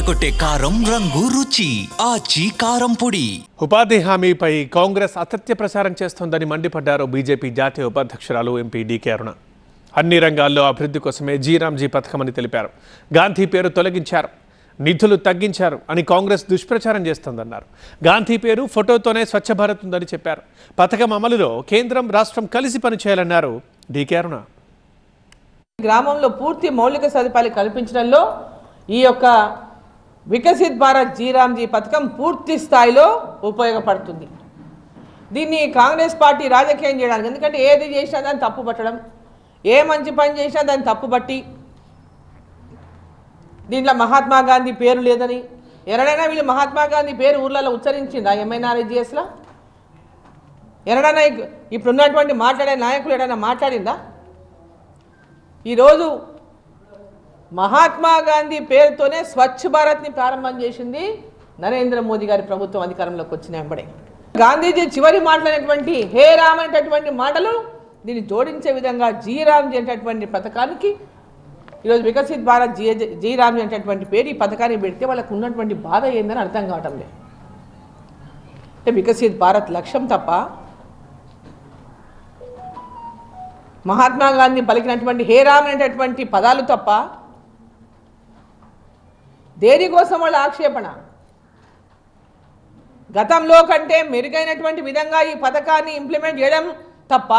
అదరగొట్టే కారం రంగు రుచి ఆచి కారం పొడి. ఉపాధి హామీపై కాంగ్రెస్ అసత్య ప్రచారం చేస్తోందని మండిపడ్డారు బీజేపీ జాతీయ ఉపాధ్యక్షురాలు ఎంపీ డీకే అరుణ. అన్ని రంగాల్లో అభివృద్ధి కోసమే జీరాంజీ పథకమని తెలిపారు. గాంధీ పేరు తొలగించారు. నిధులు తగ్గించారు అని కాంగ్రెస్ దుష్ప్రచారం చేస్తోందన్నారు. గాంధీ పేరు ఫోటోతోనే స్వచ్ఛ భారత్ ఉందని చెప్పారు. పథకం అమలులో కేంద్రం రాష్ట్రం కలిసి పనిచేయాలన్నారు డీకే అరుణ. గ్రామంలో పూర్తి మౌలిక సదుపాయాలు కల్పించడంలో ఈ యొక్క వికసిత్ భారత్ జీరామ్జీ పథకం పూర్తి స్థాయిలో ఉపయోగపడుతుంది. దీన్ని కాంగ్రెస్ పార్టీ రాజకీయం చేయడానికి ఎందుకంటే ఏది చేసినా దాన్ని తప్పు పట్టడం ఏ మంచి పని చేసినా దాన్ని తప్పుపట్టి దీంట్లో మహాత్మా గాంధీ పేరు లేదని ఎరడైనా వీళ్ళు మహాత్మా గాంధీ పేరు ఊర్లలో ఉచ్చరించిందా ఎంఐనార్జిఎస్లో ఎరడైనా ఇప్పుడున్నటువంటి మాట్లాడే నాయకులు ఎడైనా మాట్లాడిందా ఈరోజు మహాత్మా గాంధీ పేరుతోనే స్వచ్ఛ భారత్ని ప్రారంభం చేసింది నరేంద్ర మోదీ గారి ప్రభుత్వం అధికారంలోకి వచ్చిన వెంబడే. గాంధీజీ చివరి మాట్లాడినటువంటి హే రామ్ అనేటటువంటి మాటలు దీన్ని జోడించే విధంగా జీ రామ్జీ అనేటటువంటి పథకానికి ఈరోజు వికసిత్ భారత్ జీ జీ రామ్జీ అనేటటువంటి పేరు ఈ పథకాన్ని పెడితే వాళ్ళకు ఉన్నటువంటి బాధ ఏందని అర్థం కావటం లేదు. అంటే వికసిత్ భారత్ లక్ష్యం తప్ప మహాత్మా గాంధీ పలికినటువంటి హే రామ్ అనేటటువంటి పదాలు తప్ప దేనికోసం వాళ్ళ ఆక్షేపణ? గతంలో కంటే మెరుగైనటువంటి విధంగా ఈ పథకాన్ని ఇంప్లిమెంట్ చేయడం తప్ప